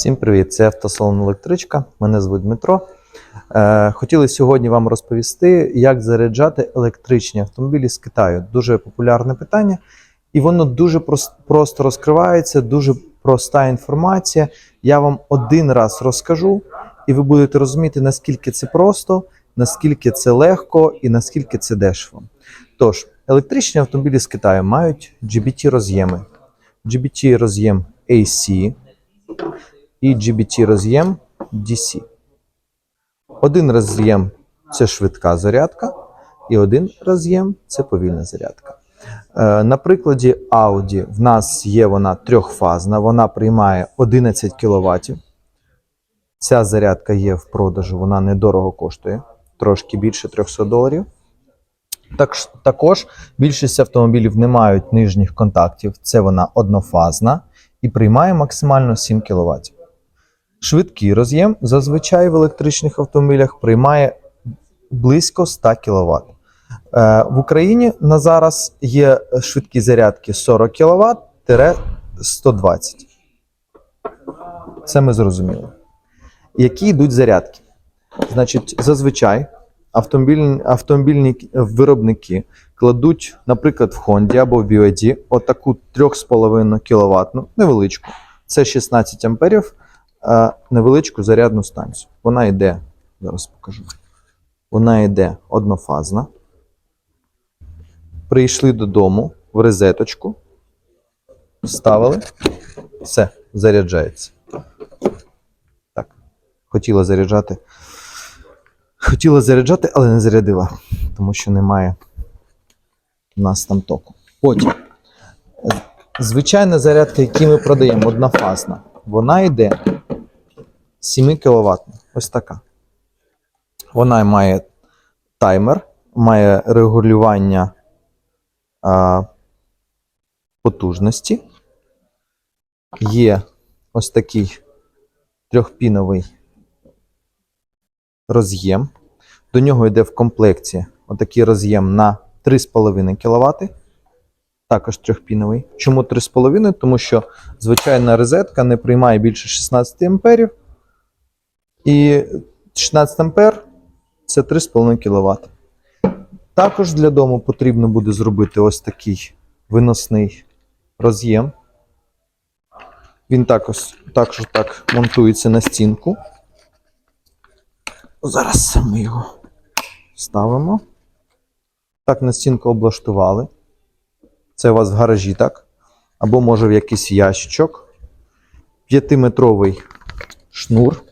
Всім привіт! Це автосалон електричка. Мене звуть Дмитро. Е, хотіли сьогодні вам розповісти, як заряджати електричні автомобілі з Китаю. Дуже популярне питання, і воно дуже просто розкривається, дуже проста інформація. Я вам один раз розкажу, і ви будете розуміти, наскільки це просто, наскільки це легко і наскільки це дешево. Тож, електричні автомобілі з Китаю мають GBT роз'єми. GBT роз'єм AC і GBT роз'єм DC. Один роз'єм це швидка зарядка, і один роз'єм це повільна зарядка. Е, На прикладі Audi в нас є вона трьохфазна, вона приймає 11 кВт. Ця зарядка є в продажу, вона недорого коштує, трошки більше 300 доларів. Так, також більшість автомобілів не мають нижніх контактів, це вона однофазна і приймає максимально 7 кВт. Швидкий роз'єм зазвичай в електричних автомобілях приймає близько 100 кВт. Е, В Україні на зараз є швидкі зарядки 40 кВт 120. Це ми зрозуміли. Які йдуть зарядки? Значить, зазвичай автомобільні, автомобільні виробники кладуть, наприклад, в Honda або в BYD отаку 3,5 кВт, невеличку. Це 16 амперів невеличку зарядну станцію. Вона йде, зараз покажу. Вона йде однофазна. Прийшли додому в розеточку, вставили, все, заряджається. Так, хотіла заряджати. Хотіла заряджати, але не зарядила, тому що немає у нас там току. Потім. Звичайна зарядка, яку ми продаємо, однофазна, вона йде 7 кВт. Ось така. Вона має таймер, має регулювання а, потужності. Є ось такий трьохпіновий роз'єм. До нього йде в комплекті отакий роз'єм на 3,5 кВт. Також трьохпіновий. Чому 3,5? Тому що звичайна розетка не приймає більше 16 амперів. І 16 ампер це 3,5 кВт. Також для дому потрібно буде зробити ось такий виносний роз'єм. Він також, також так монтується на стінку. Зараз ми його ставимо. Так, на стінку облаштували. Це у вас в гаражі, так? Або може в якийсь ящичок. П'ятиметровий шнур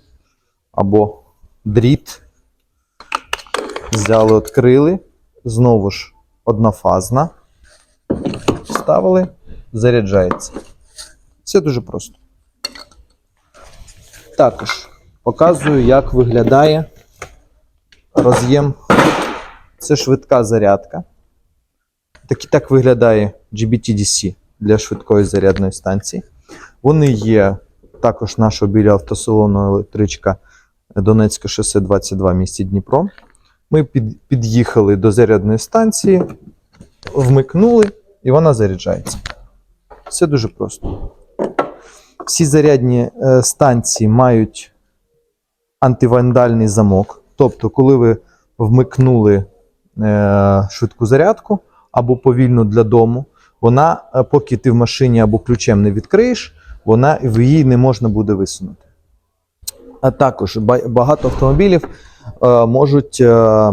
або дріт. Взяли, відкрили. Знову ж однофазна. Вставили, заряджається. Все дуже просто. Також показую, як виглядає роз'єм. Це швидка зарядка. Так і так виглядає GBT-DC для швидкої зарядної станції. Вони є також нашого біля автосалону електричка Донецьке шосе 22 в місті Дніпро. Ми під, під'їхали до зарядної станції, вмикнули, і вона заряджається. Все дуже просто. Всі зарядні е, станції мають антивандальний замок. Тобто, коли ви вмикнули е, швидку зарядку або повільну для дому, вона, е, поки ти в машині або ключем не відкриєш, вона в її не можна буде висунути. А також багато автомобілів е, можуть е,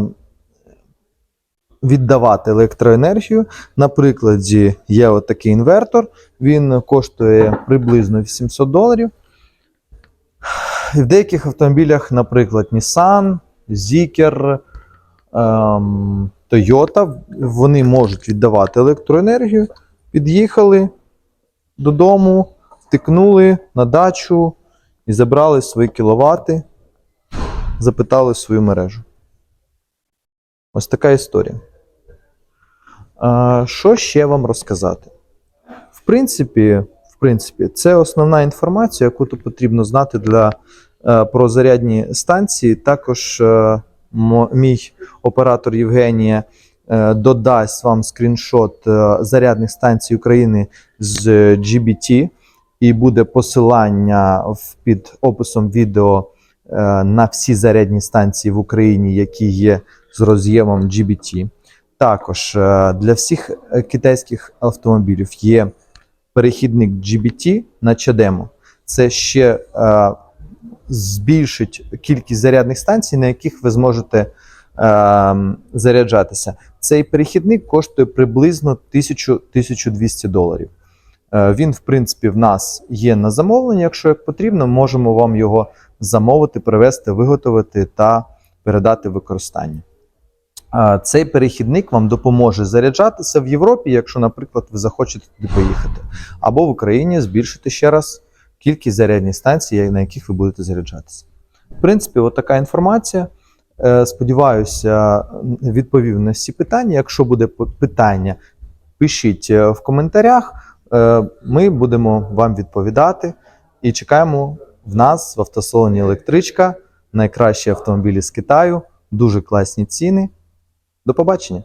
віддавати електроенергію. Наприклад, є отакий інвертор, він коштує приблизно 800 доларів. І в деяких автомобілях, наприклад, Nissan, Zeekr, ем, Toyota, вони можуть віддавати електроенергію. Під'їхали додому, втикнули на дачу і забрали свої кіловати, запитали свою мережу. Ось така історія. А, що ще вам розказати? В принципі, в принципі, це основна інформація, яку тут потрібно знати для, е, про зарядні станції. Також е, мій оператор Євгенія е, додасть вам скріншот зарядних станцій України з GBT. І буде посилання під описом відео е, на всі зарядні станції в Україні, які є з роз'ємом GBT. Також е, для всіх е, китайських автомобілів є перехідник GBT на CHAdeMO. Це ще е, збільшить кількість зарядних станцій, на яких ви зможете е, заряджатися. Цей перехідник коштує приблизно 1000-1200 доларів. Е, Він, в принципі, в нас є на замовлення. Якщо як потрібно, можемо вам його замовити, привезти, виготовити та передати використання. Е, Цей перехідник вам допоможе заряджатися в Європі, якщо, наприклад, ви захочете туди поїхати, або в Україні збільшити ще раз кількість зарядних станцій, на яких ви будете заряджатися. В принципі, от така інформація. Е, Сподіваюся, відповів на всі питання. Якщо буде питання, пишіть в коментарях. Е, Ми будемо вам відповідати і чекаємо в нас в автосалоні електричка. Найкращі автомобілі з Китаю, дуже класні ціни. До побачення!